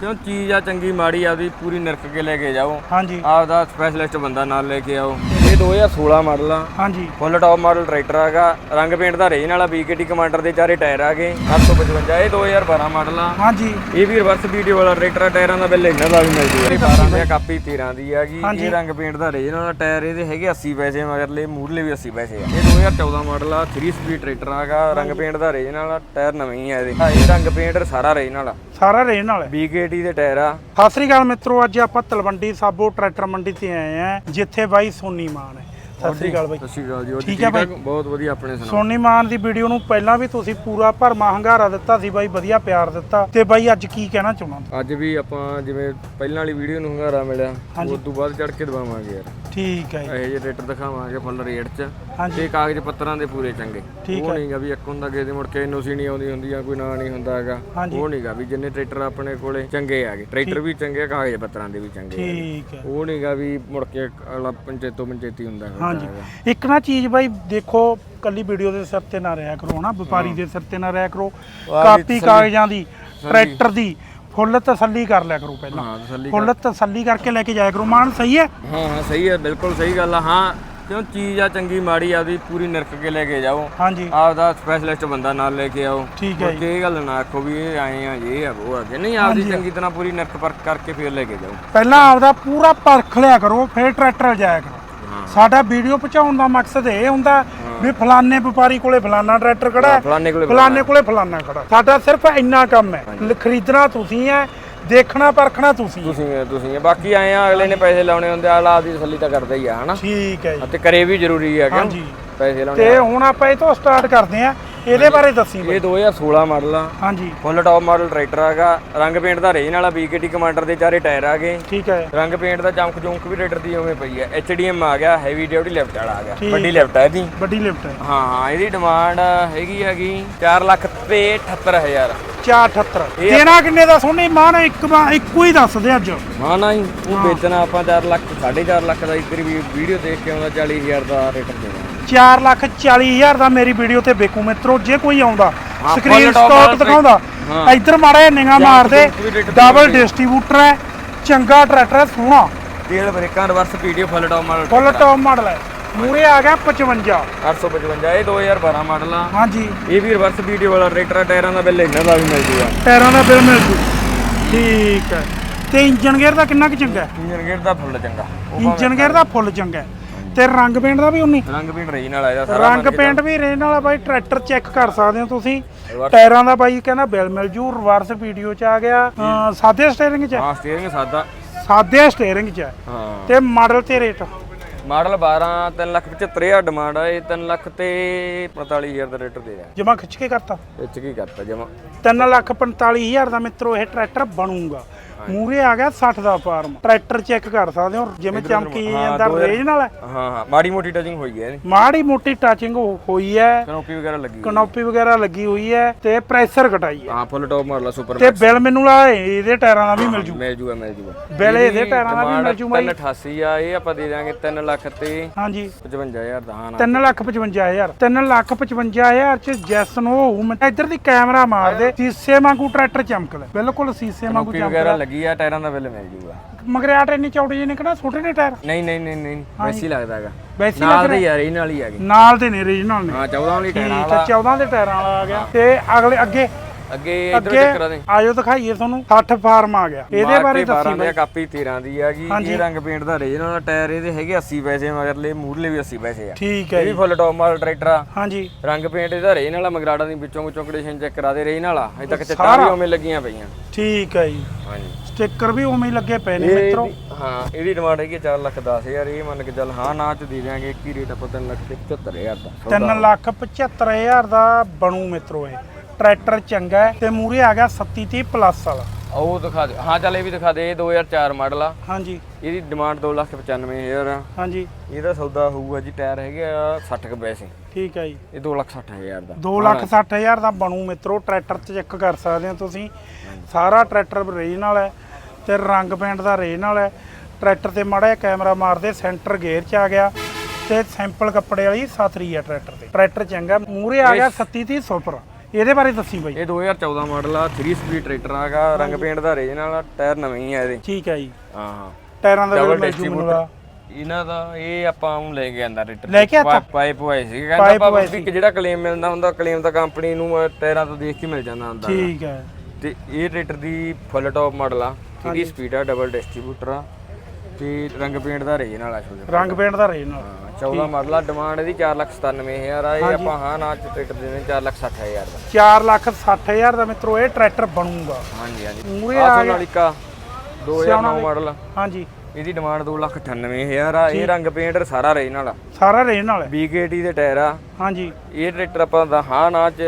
ਕਿਉਂ ਚੀਜ਼ ਆ ਚੰਗੀ ਮਾੜੀ ਆਪਦੀ ਪੂਰੀ ਨਿਰਖ ਕੇ ਲੈ ਕੇ ਜਾਓ। ਹਾਂਜੀ। ਆਪਦਾ ਸਪੈਸ਼ਲਿਸਟ ਬੰਦਾ ਨਾਲ ਲੈ ਕੇ ਆਓ। ਇਹ 2016 ਮਾਡਲ ਆ। ਹਾਂਜੀ। ਫੁੱਲ ਟੌਪ ਮਾਡਲ ਟਰੈਕਟਰ ਹੈਗਾ ਰੰਗ ਪੇਂਟ ਦਾ ਰੇਨ ਵਾਲਾ BKT ਕਮਾਂਡਰ ਦੇ ਚਾਰੇ ਟਾਇਰ ਆ ਗਏ 855 ਇਹ 2012 ਮਾਡਲ ਆ। ਹਾਂਜੀ। ਇਹ ਵੀ ਰਿਵਰਸ ਵੀਡੀਓ ਵਾਲਾ ਟਰੈਕਟਰ ਆ, ਟਾਇਰਾਂ ਦਾ ਬਿੱਲ ਇਹਨਾਂ ਦਾ ਵੀ ਮਿਲ ਜੂਗਾ 12 ਦੀ ਆ, ਕਾਪੀ 13 ਦੀ ਹੈਗੀ। ਇਹ ਰੰਗ ਪੇਂਟ ਦਾ ਰੇਨ ਵਾਲਾ ਟਾਇਰ ਇਹਦੇ ਹੈਗੇ 80 ਪੈਸੇ ਮਗਰਲੇ ਮੂਰਲੇ ਵੀ 80 ਪੈਸੇ ਆ। ਇਹ 2014 ਮਾਡਲ ਆ 3 ਸਪੀਡ ਟਰੈਕਟਰ ਹੈਗਾ ਰੰਗ ਪੇਂਟ ਦਾ ਰੇਨ ਵਾਲਾ ਟਾਇਰ ਨਵੇਂ ਹੀ ਆ ਇਹਦੇ। ਇਹ ਰੰਗ ਪੇਂਟ ਸਾਰਾ ਰੇਨ ਵਾਲਾ ਸਾਰਾ ਰੇਨ ਨਾਲ ਹੈ। BKT ਦੇ ਟਾਇਰ ਆ। ਸਤਿ ਸ੍ਰੀ ਅਕਾਲ ਮਿੱਤਰੋ ਅੱਜ ਆਪਾਂ ਤਲਵੰਡੀ ਸਾਬੋ ਟਰੈਕਟਰ ਮੰਡੀ ਤੇ ਆਏ ਆ ਜਿੱਥੇ ਬਾਈ ਸੋਨੀ ਮਾਨ ਹੈ। ਸਤਿ ਸ੍ਰੀ ਅਕਾਲ ਬਾਈ। ਸਤਿ ਸ਼੍ਰੀ ਅਕਾਲ ਜੀ ਹੋਰ ਠੀਕ ਹੈ ਬਾਈ? ਠਾਕ? ਬਹੁਤ ਵਧੀਆ ਆਪਣੇ ਸੁਣਾਓ? ਸੋਨੀ ਮਾਨ ਦੀ ਵੀਡੀਓ ਨੂੰ ਪਹਿਲਾਂ ਵੀ ਤੁਸੀਂ ਪੂਰਾ ਭਰਮਾ ਹੰਗਾਰਾ ਦਿੱਤਾ ਸੀ ਬਾਈ ਵਧੀਆ ਪਿਆਰ ਦਿੱਤਾ। ਤੇ ਬਾਈ ਅੱਜ ਕੀ ਕਹਿਣਾ ਚਾਹੁੰਦਾ? ਅੱਜ ਵੀ ਆਪਾਂ ਜਿਵੇਂ ਪਹਿਲਾਂ ਵਾਲੀ ਵੀਡੀਓ ਨੂੰ ਹੰਗਾਰਾ ਮਿਲਿਆ ਹਾਂਜੀ। ਉਸ ਤੋਂ ਬਾਅਦ ਚੜ ਕੇ ਦਵਾਵਾਂਗੇ ਯਾਰ। ਠੀਕ ਹੈ ਜੀ। ਇਹੋ ਜਿਹੇ ਟਰੈਕਟਰ ਦਿਖਾਵਾਂਗੇ ਫੁੱਲ ਰੇਟ 'ਚ। ਹਾਂਜੀ। ਤੇ ਕਾਗਜ਼ ਪੱਤਰਾਂ ਦੇ ਪੂਰੇ ਚੰਗੇ। ਠੀਕ ਉਹ ਨਹੀਂਗਾ ਵੀ ਇੱਕ ਹੁੰਦਾ ਕਿਸੇ ਦੇ ਮੁੜ ਕੇ ਐਨਓਸੀ ਨਹੀਂ ਆਉਂਦੀ ਹੁੰਦੀ ਆ ਕੋਈ ਨਾਂ ਨਹੀਂ ਹੁੰਦਾ ਹੈਗਾ। ਹਾਂਜੀ। ਉਹ ਨਹੀਂਗਾ ਵੀ ਜਿੰਨੇ ਟਰੈਕਟਰ ਆਪਣੇ ਕੋਲੇ ਚੰਗੇ ਆਗੇ ਟਰੈਕਟਰ ਵੀ ਚੰਗੇ ਆ, ਕਾਗਜ਼ ਪੱਤਰਾਂ ਦੇ ਵੀ ਚੰਗੇ ਆ। ਠੀਕ ਹੈ ਉਹ ਨਹੀਂਗਾ ਵੀ ਮੁੜ ਕੇ ਅਗਲਾ ਪੰਚਾਇਤੋਂ ਪੰਚਾਇਤੀ ਹੁੰਦਾ ਹੈਗਾ। ਹਾਂਜੀ। ਇੱਕ ਨਾ ਚੀਜ਼ ਬਾਈ ਦੇਖੋ ਕੱਲੀ ਵੀਡੀਓ ਦੇ ਸਿਰ ਤੇ ਨਾ ਰਿਹਾ ਕਰੋ ਹਨਾ ਵਪਾਰੀ ਦੇ ਸਿਰ ਤੇ ਨਾ ਰਿਹਾ ਕਰੋ। ਕਾਪੀ ਕਾਗਜ਼ਾਂ ਦੀ ਟਰੈਕਟਰ ਦੀ ਫੁੱਲ ਤਸੱਲੀ ਕਰ ਲਿਆ ਕਰੋ ਪਹਿਲਾਂ। ਫੁੱਲ ਤਸੱਲੀ ਕਰਕੇ ਲੈ ਕੇ ਜਾਇਆ ਕਰੋ। ਮਾਨ ਸਹੀ ਹੈ? ਹਾਂ ਹਾਂ ਸਹੀ ਹੈ ਬਿਲਕੁਲ ਸਹੀ ਗੱਲ ਆ। ਹਾਂ ਕਿਉਂ ਚੀਜ਼ ਆ ਚੰਗੀ ਮਾੜੀ ਆਪਦੀ ਪੂਰੀ ਨਿਰਖ ਕੇ ਲੈ ਕੇ ਜਾਓ। ਹਾਂਜੀ। ਆਪਦਾ ਸਪੈਸ਼ਲਿਸਟ ਬੰਦਾ ਨਾਲ ਲੈ ਕੇ ਆਓ। ਠੀਕ ਹੈ ਇਹ ਗੱਲ ਨਾ ਆਖੋ ਵੀ ਇਹ ਆਏ ਆ ਇਹ ਆ ਉਹ ਆ ਜੇ ਨਹੀਂ ਆਪਦੀ ਚੰਗੀ ਤਰ੍ਹਾਂ ਪੂਰੀ ਨਿਰਖ ਪਰਖ ਕਰਕੇ ਫਿਰ ਲੈ ਕੇ ਜਾਓ। ਪਹਿਲਾਂ ਆਪਦਾ ਪੂਰਾ ਪਰਖ ਲਿਆ ਕਰੋ ਫਿਰ ਟਰੈਕਟਰ ਜਾਇਆ ਕਰੋ। ਸਾਡਾ ਵੀਡੀਓ ਪਹੁੰਚਾਉਣ ਦਾ ਮਕਸਦ ਇਹ ਹੁੰਦਾ ਵੀ ਫਲਾਣੇ ਵਪਾਰੀ ਕੋਲੇ ਫਲਾਣਾ ਟਰੈਕਟਰ ਖੜਾ ਹੈ ਕੋਲੇ ਫਲਾਣਾ ਖੜਾ। ਸਾਡਾ ਸਿਰਫ ਇੰਨਾ ਕੰਮ ਹੈ। ਲ- ਖਰੀਦਣਾ ਤੁਸੀਂ ਹੈ ਦੇਖਣਾ ਪਰਖਣਾ ਤੁਸੀਂ ਹੈ। ਤੁਸੀਂ ਤੁਸੀਂ। ਬਾਕੀ ਆਏ ਆ ਅਗਲੇ ਨੇ ਪੈਸੇ ਲਾਉਣੇ ਹੁੰਦੇ ਆ ਆਪਦੀ ਤਸੱਲੀ ਤਾਂ ਕਰਦਾ ਹੀ ਆ ਹਨਾ? ਠੀਕ ਹੈ ਜੀ। ਤੇ ਕਰੇ ਵੀ ਜ਼ਰੂਰੀ ਆ ਕਿਉਂ? ਹਾਂਜੀ। ਪੈਸੇ ਲਾਉਣੇ ਤੇ ਹੁਣ ਆਪਾਂ ਇਹ ਤੋਂ ਸਟਾਰਟ ਕਰਦੇ ਆ ਇਹਦੇ ਬਾਰੇ ਦੱਸੀ ਬਾਈ। ਇਹ 2016 ਮਾਡਲ ਆ। ਹਾਂਜੀ। ਫੁੱਲ ਟੌਪ ਮਾਡਲ ਟਰੈਕਟਰ ਹੈਗਾ ਰੰਗ ਪੇਂਟ ਦਾ ਰੇਨ ਵਾਲਾ BKT ਕਮਾਂਡਰ ਦੇ ਚਾਰੇ ਟਾਇਰ ਆ ਗਏ ਠੀਕ ਹੈ। ਰੰਗ ਪੇਂਟ ਦਾ ਚਮਕ ਚੁੰਕ ਵੀ ਟਰੈਕਟਰ ਦੀ ਉਵੇਂ ਪਈ ਹੈ HDM ਆ ਗਿਆ ਹੈਵੀ ਡਿਊਟੀ ਲੈਫਟ ਵਾਲਾ ਆ ਗਿਆ। ਵੱਡੀ ਲੈਫਟ ਆ ਇਹਦੀ। ਵੱਡੀ ਲਿਫਟ ਹੈ ਹਾਂ ਹਾਂ ਇਹਦੀ ਡਿਮਾਂਡ ਹੈਗੀ ਹੈਗੀ 4 ਲੱਖ ਤੇ 78000 478 ਦੇਣਾ ਕਿੰਨੇ ਦਾ ਸੋਨੀ? ਮਾਨ ਇੱਕ ਵਾ- ਇੱਕੋ ਹੀ ਦੱਸ ਦੇ ਅੱਜ। ਹਾਂ ਨਾ ਹੀ। ਉਹ ਵੇਚਣਾ ਆਪਾਂ 4 ਲੱਖ 4.5 ਲੱਖ ਦਾ। ਇੱਕ ਵੀਡੀਓ ਦੇਖ ਕੇ ਆਉਂਦਾ 40000 ਦਾ ਰੇਟ ਦੇਣਾ। 4 ਲੱਖ 40 ਹਜ਼ਾਰ ਦਾ ਮੇਰੀ ਵੀਡੀਓ ਤੇ ਵੇਖੂ ਮਿੱਤਰੋ ਜੇ ਕੋਈ ਆਉਂਦਾ ਹਾਂ, ਸਕਰੀਨ full top ਸਟਾਕ ਵਾਲਾ ਦਿਖਾਉਂਦਾ। ਹਾਂ। ਇੱਧਰ ਮਾੜਾ ਨਿਗਾ ਮਾਰਦੇ ਵੀ ਡਬਲ ਡਿਸਟ੍ਰੀਬਿਊਟਰ ਹੈ ਚੰਗਾ ਟਰੈਕਟਰ ਹੈ ਸੋਹਣਾ। ਤੇਲ ਬ੍ਰੇਕਾਂ reverse PTO full top model full top model ਹੈ। ਮੂਰੇ ਆ ਗਿਆ 55 855 ਇਹ 2012 ਮਾਡਲ ਆ। ਹਾਂਜੀ। ਇਹ ਵੀ ਰਿਵਰਸ ਵੀਡੀਓ ਵਾਲਾ ਟਰੈਕਟਰ ਆ, ਟਾਇਰਾਂ ਦਾ ਬਿੱਲ ਇਹਨਾਂ ਦਾ ਵੀ ਮਿਲ ਜੂਗਾ। ਟਾਇਰਾਂ ਦਾ ਬਿੱਲ ਮਿਲ ਜੂ। ਠੀਕ ਹੈ। ਤੇ ਇੰਜਨ ਗੇਅਰ ਦਾ ਕਿੰਨਾ ਕੁ ਚੰਗਾ ਹੈ? ਇੰਜਨ ਗੇਅਰ ਦਾ ਫੁੱਲ ਚੰਗਾ। ਉਹ ਇੰਜਨ ਗੇਅਰ ਦਾ ਫੁੱਲ ਚੰਗਾ ਹੈ। ਤੇ ਰੰਗ ਪੇਂਟ ਦਾ ਵੀ ਉਨੀ? ਰੰਗ ਪੇਂਟ ਰੇਨ ਵਾਲਾ ਇਹਦਾ ਸਾਰਾ ਰੰਗ ਪੇਂਟ ਵੀ ਰੇਨ ਵਾਲਾ ਬਾਈ ਟਰੈਕਟਰ ਚੈੱਕ ਕਰ ਸਕਦੇ ਹੋ ਤੁਸੀਂ। ਟਾਇਰਾਂ ਦਾ ਬਾਈ ਕਹਿੰਦਾ ਬਿੱਲ ਮਿਲ ਜੂ ਰਿਵਰਸ ਵੀਡੀਓ ਚ ਆ ਗਿਆ। ਸਾਦੇ ਸਟੀਅਰਿੰਗ ਚ ਹੈ। ਹਾਂ ਸਟੀਅਰਿੰਗ ਸਾਦਾ। ਸਾਦੇ ਸਟੀਅਰਿੰਗ ਚ ਹੈ। ਤੇ ਮਾਡਲ ਤੇ ਰੇਟ ਮਾਡਲ 12 3 ਲੱਖ 75000 ਡਿਮਾਂਡ ਆ ਇਹ 3 ਲੱਖ ਤੇ 45000 ਦਾ ਰੇਟ ਦੇ ਰਿਹਾ। ਜਮਾ ਖਿੱਚ ਕੇ ਕਰਤਾ? ਇਹ ਚ ਕੀ ਕਰਤਾ ਜਮਾ। 3 ਲੱਖ 45000 ਦਾ ਮਿੱਤਰੋ ਇਹ ਟਰੈਕਟਰ ਬਣੂਗਾ। ਮੂਰੇ ਆ ਗਿਆ 60 ਦਾ ਫਾਰਮ। ਟਰੈਕਟਰ ਚੈੱਕ ਕਰ ਸਕਦੇ ਹੋ ਜਿਵੇਂ ਚਮਕੀ ਜਾਂਦਾ ਰੇਂਜ ਨਾਲ। ਹੈ ਹਾਂ ਹਾਂ ਮਾੜੀ ਮੋਟੀ ਟਚਿੰਗ ਹੋਈ ਹੈ ਇਹਦੀ। ਮਾੜੀ ਮੋਟੀ ਟੱਚਿੰਗ ਹੋਈ ਹੈ। ਕਨੋਪੀ ਵਗੈਰਾ ਲੱਗੀ। ਕਨੋਪੀ ਵਗੈਰਾ ਲੱਗੀ ਹੋਈ ਹੈ ਤੇ ਪ੍ਰੈਸ਼ਰ ਘਟਾਈ ਹੈ। ਹਾਂ ਫੁੱਲ ਟੌਪ ਮਾਡਲ ਸੁਪਰ ਤੇ ਬਿੱਲ ਮੈਨੂੰ ਲਾ ਇਹਦੇ ਟਾਇਰਾਂ ਦਾ ਵੀ ਮਿਲ ਜੂ। ਮਿਲ ਜੂਗਾ ਮਿਲ ਜੂਗਾ। ਬਿੱਲ ਇਹਦੇ ਟਾਇਰਾਂ ਦਾ ਵੀ ਮਿਲ ਜੂ ਬਾਈ। 388 ਆ ਇਹ ਆਪਾਂ ਦੇ ਦਾਂਗੇ 3 ਲੱਖ ਤੇ ਹਾਂਜੀ। 55000 ਦਾ ਹਾਂ ਨਾ। 3 ਲੱਖ 55000 3 ਲੱਖ 55000 ਚ ਜੈਸ ਨੂੰ ਹੋਊ। ਮੈਂ ਇੱਧਰ ਦੀ ਕੈਮਰਾ ਮਾਰ ਦੇ ਸੀਸੇ ਵਾਂਗੂ ਟਰੈਕਟਰ ਚਮਕਦਾ ਬਿਲਕੁਲ ਸੀਸੇ ਵਾਂਗੂ ਵਗੈਰਾ ਲੱਗੀ ਆ ਟਾਇਰਾਂ ਦਾ ਬਿੱਲ ਮਿਲ ਜੂਗਾ। ਮਗਰ ਆਟ ਇੰਨੀ ਚੌੜੀ ਜਿਹੀ ਨਿਕਣਾ ਛੋਟੇ ਨੇ ਟਾਇਰ? ਨਹੀਂ ਨਹੀਂ ਨਹੀਂ ਨਹੀਂ ਵੈਸੀ ਲੱਗਦਾ ਹੈਗਾ। ਵੈਸੇ ਨਾਲ ਦੇ ਯਾਰ ਇਹ ਨਾਲ ਹੀ ਆ ਗਏ ਨਾਲ ਦੇ ਨੇ ਰੀਜਨਲ ਨੇ। ਹਾਂ 14 ਵਾਲੀ ਟਾਇਰਾਂ ਠੀਕ ਵਾਲਾ। ਹੈ 14 ਦੇ ਟਾਇਰਾਂ ਵਾਲਾ ਆ ਗਿਆ। ਤੇ ਅਗਲੇ ਅੱਗੇ ਅੱਗੇ ਇਧਰ ਅੱਗੇ ਚੈੱਕ ਕਰਾ ਦੇ। ਆਜੋ ਦਿਖਾਈਏ ਤੁਹਾਨੂੰ। 60 ਫਾਰਮ ਆ ਗਿਆ। ਇਹਦੇ ਬਾਰੇ ਦੱਸੀ 12 ਦੀ ਕਾਪੀ 13 ਦੀ ਹੈਗੀ ਹਾਂਜੀ। ਇਹ ਰੰਗ ਪੇਂਟ ਦਾ ਰੇਜਨ ਵਾਲਾ ਟਾਇਰ ਇਹਦੇ ਹੈਗੇ 80 ਪੈਸੇ ਮਗਰਲੇ ਮੂਰਲੇ ਵੀ 80 ਪੈਸੇ ਆ। ਠੀਕ ਹੈ ਇਹ ਵੀ ਜੀ। ਫੁੱਲ ਟੌਪ ਮਾਡਲ ਟਰੈਕਟਰ ਆ। ਹਾਂਜੀ। ਰੰਗ ਪੇਂਟ ਇਹਦਾ ਰੇਨ ਵਾਲਾ ਮਗਰਾੜਾ ਦੀ ਵਿੱਚੋਂ ਵਿੱਚੋਂ ਕੰਡੀਸ਼ਨ ਚੈੱਕ ਕਰਾ ਦੇ ਰੇਨ ਵਾਲਾ ਅਜੇ ਤੱਕ ਚਿੱਟਾਂ ਵੀ ਉਵੇਂ ਲੱਗੀਆਂ ਪਈਆਂ। ਠੀਕ ਹੈ ਜੀ। ਹਾਂਜੀ। ਸਟicker ਵੀ ਉਵੇਂ ਹੀ ਲੱਗੇ ਪਏ ਨੇ ਇਹ ਮਿੱਤਰੋ। ਇਹਦੀ- ਹਾਂ ਇਹਦੀ ਡਿਮਾਂਡ ਹੈਗੀ 4 ਲੱਖ 10000 ਇਹ ਮੰਨ ਕੇ ਚੱਲ ਹਾਂ ਨਾ ਚ ਦੇ ਦਿਆਂਗੇ। ਹੀ ਰੇਟ ਆਪਾਂ 3 ਲੱਖ ਤੇ 75000 ਦਾ। 3 ਲੱਖ 75000 ਦਾ ਬਣੂ ਮਿੱਤਰੋ ਇਹ। ਟਰੈਕਟਰ ਚੰਗਾ ਹੈ ਤੇ ਮੂਰੇ ਆ ਗਿਆ 3730 ਪਲੱਸ ਵਾਲਾ। ਉਹ ਦਿਖਾ ਦੇ। ਹਾਂ ਚੱਲ ਇਹ ਵੀ ਦਿਖਾ ਦੇ ਇਹ 2004 ਮਾਡਲ ਆ। ਹਾਂਜੀ। ਇਹਦੀ ਡਿਮਾਂਡ 295000 ਆ। ਹਾਂਜੀ। ਇਹਦਾ ਸੌਦਾ ਹੋਊਗਾ ਜੀ ਟਾਇਰ ਹੈਗੇ ਆ 60 ਕੁ ਪੈਸੇ। ਠੀਕ ਹੈ ਜੀ। ਇਹ 260000 ਦਾ। 2 ਲੱਖ 60000 ਦਾ ਬਣੂ ਮਿੱਤਰੋ ਟਰੈਕਟਰ ਤੇ ਚੈੱਕ ਕਰ ਸਕਦੇ ਹੋ ਤੁਸੀਂ। ਸਾਰਾ ਟਰੈਕਟਰ ਰੇਜ ਨਾਲ ਹੈ ਤੇ ਰੰਗ ਪੇਂਟ ਦਾ ਰੇਜ ਨਾਲ ਹੈ। ਟਰੈਕਟਰ ਤੇ ਮਾੜਾ ਜਿਹਾ ਕੈਮਰਾ ਮਾਰਦੇ ਸੈਂਟਰ ਗੇਅਰ ਚ ਆ ਗਿਆ ਤੇ ਸੈਂਪਲ ਕੱਪੜੇ ਵਾਲੀ ਸਾਥਰੀ ਹੈ ਟਰੈਕਟਰ ਤੇ। ਟਰੈਕਟਰ ਚੰਗਾ ਮੂਰੇ ਆ ਗਿਆ 3730 ਸੁਪਰ ਇਹਦੇ ਬਾਰੇ ਦੱਸੀ ਬਾਈ। ਇਹ 2014 ਮਾਡਲ ਆ 3 ਸਪੀਡ ਟਰੈਕਟਰ ਆਗਾ ਰੰਗ ਪੇਂਟ ਦਾ ਰੀਜਨਲ ਆ ਟਾਇਰ ਨਵੇਂ ਹੀ ਆ ਇਹਦੇ। ਠੀਕ ਹੈ ਜੀ। ਹਾਂ। ਹਾਂ ਟਾਇਰਾਂ ਦਾ ਡਿਸਟ੍ਰੀਬਿਊਟਰ ਲੱਗਦਾ। ਇਹਨਾਂ ਦਾ ਇਹ ਆਪਾਂ ਨੂੰ ਲੈ ਕੇ ਆਂਦਾ ਰੇਟਰ ਲੈ ਕੇ ਆਤਾ? ਪਾਈਪ ਹੋਏ ਸੀ ਕਹਿੰਦਾ ਹੋਏ ਆਪਾਂ ਵੀ ਜਿਹੜਾ ਕਲੇਮ ਮਿਲਦਾ ਹੁੰਦਾ ਕਲੇਮ ਤਾਂ ਕੰਪਨੀ ਨੂੰ ਅਹ, ਟਾਇਰਾਂ ਤੋਂ ਦੇਖ ਕੇ ਮਿਲ ਜਾਂਦਾ ਹੁੰਦਾ ਠੀਕ ਹੈ ਤੇ ਇਹ ਟਰੈਕਟਰ ਦੀ ਫੁੱਲ ਟੌਪ ਮਾਡਲ ਆ 3 ਸਪੀਡ ਆ ਡਬਲ ਡਿਸਟ੍ਰੀਬਿਊਟਰ ਆ। ਤੇ ਰੰਗ ਪੇਂਟ ਦਾ ਰੀਜਨਲ ਆ ਛੋਟੇ ਰੰਗ ਪੇਂਟ ਦਾ ਰੇਜ ਨਾਲ। 14 ਮਾਡਲ ਆ ਡਿਮਾਂਡ ਇਹਦੀ 497000 ਆ ਇਹ ਆਪਾਂ ਹਾਂ ਨਾ ਚ ਟਰੈਕਟਰ ਦੇ ਨੇ 460000 ਦਾ। 4 ਲੱਖ 60 ਹਜ਼ਾਰ ਦਾ ਮਿੱਤਰੋ ਇਹ ਟਰੈਕਟਰ ਬਣੂਗਾ। ਹਾਂਜੀ ਹਾਂਜੀ। ਮੂਰੇ ਆ ਆ ਗਿਆ। ਸੋਨਾਲੀਕਾ 2009 ਮਾਡਲ। ਹਾਂਜੀ। ਇਹਦੀ ਡਿਮਾਂਡ 298000 ਆ ਇਹ ਰੰਗ ਪੇਂਟ ਸਾਰਾ ਰੀਜਨਲ ਆ ਸਾਰਾ ਰੇਜ ਨਾਲ ਹੈ BKT ਦੇ ਟਾਇਰ ਆ। ਹਾਂਜੀ। ਇਹ ਟਰੈਕਟਰ ਆਪਾਂ ਦਾ ਹਾਂ ਨਾ ਚ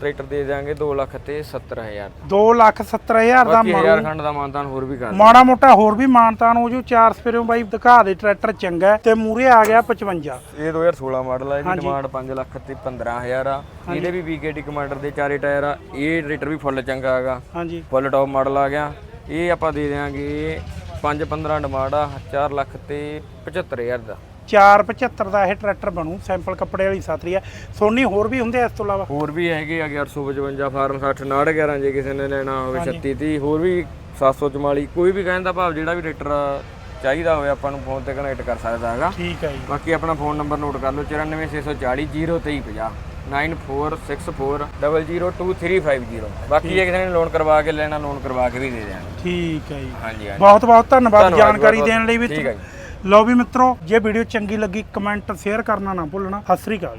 ਟਰੈਕਟਰ ਦੇ ਦਿਆਂਗੇ 2 ਲੱਖ ਤੇ 70000 2 ਲੱਖ 70 ਹਜ਼ਾਰ ਦਾ ਬਾਕੀ 1000 ਖੰਡ ਦਾ ਮਾਨਤਾਨ ਹੋਰ ਵੀ ਕਰ ਮਾੜਾ ਮੋਟਾ ਹੋਰ ਵੀ ਮਾਨਤਾਨ ਹੋ ਜੂ। ਚਾਰ ਸਪੇਰਿਓ ਬਾਈ ਦਿਖਾ ਦੇ ਟਰੈਕਟਰ ਚੰਗਾ ਤੇ ਮੂਰੇ ਆ ਗਿਆ 55 ਇਹ 2016 ਮਾਡਲ ਆ ਇਹਦੀ ਡਿਮਾਂਡ 5 ਲੱਖ ਤੇ 15000 ਆ। ਇਹਦੇ ਵੀ BKT ਕਮਾਂਡਰ ਦੇ ਚਾਰੇ ਟਾਇਰ ਆ। ਇਹ ਟਰੈਕਟਰ ਵੀ ਫੁੱਲ ਚੰਗਾ ਹੈਗਾ। ਹਾਂਜੀ। ਫੁੱਲ ਟੌਪ ਮਾਡਲ ਆ ਗਿਆ। ਇਹ ਆਪਾਂ ਦੇ ਦਿਆਂਗੇ 5 15 ਡਿਮਾਂਡ ਆ 4 ਲੱਖ ਤੇ 75000 ਦਾ। 475 ਦਾ ਇਹ ਟਰੈਕਟਰ ਬਣੂ ਸੈਂਪਲ ਕੱਪੜੇ ਵਾਲੀ ਸਾਤਰੀ ਹੈ ਸੋਨੀ ਹੋਰ ਵੀ ਹੁੰਦੇ ਆ ਇਸ ਤੋਂ ਇਲਾਵਾ? ਹੋਰ ਵੀ ਹੈਗੇ ਆ 855 ਫਾਰਮ 60 69 ਜੇ ਕਿਸੇ ਨੇ ਲੈਣਾ ਹੋਵੇ 36 30 ਹੋਰ ਵੀ 744 ਕੋਈ ਵੀ ਕਹਿੰਦਾ ਭਾਵ ਜਿਹੜਾ ਵੀ ਟਰੈਕਟਰ ਚਾਹੀਦਾ ਹੋਵੇ ਆਪਾਂ ਨੂੰ ਫੋਨ ਤੇ ਕਨੈਕਟ ਕਰ ਸਕਦਾ ਹੈਗਾ। ਠੀਕ ਹੈ ਜੀ। ਬਾਕੀ ਆਪਣਾ ਫੋਨ ਨੰਬਰ ਨੋਟ ਕਰ ਲਓ 94640 0350 9464002350 ਬਾਕੀ ਜੇ ਕਿਸੇ ਨੇ ਲੋਨ ਕਰਵਾ ਕੇ ਲੈਣਾ ਲੋਨ ਕਰਵਾ ਕੇ ਵੀ ਦੇ ਦਿਆਂਗੇ ਠੀਕ ਹੈ ਜੀ ਹਾਂਜੀ ਹਾਂਜੀ ਬਹੁਤ ਬਹੁਤ ਧੰਨਵਾਦ ਧੰਨਵਾਦ, ਜਾਣਕਾਰੀ ਬਹੁਤ- ਦੇਣ ਲਈ ਵੀ ਠੀਕ ਹੈ ਲਓ ਵੀ ਮਿੱਤਰੋ ਜੇ ਵੀਡੀਓ ਚੰਗੀ ਲੱਗੀ ਕਮੈਂਟ ਸ਼ੇਅਰ ਕਰਨਾ ਨਾ ਭੁੱਲਣਾ ਸਤਿ ਸ੍ਰੀ ਅਕਾਲ ਜੀ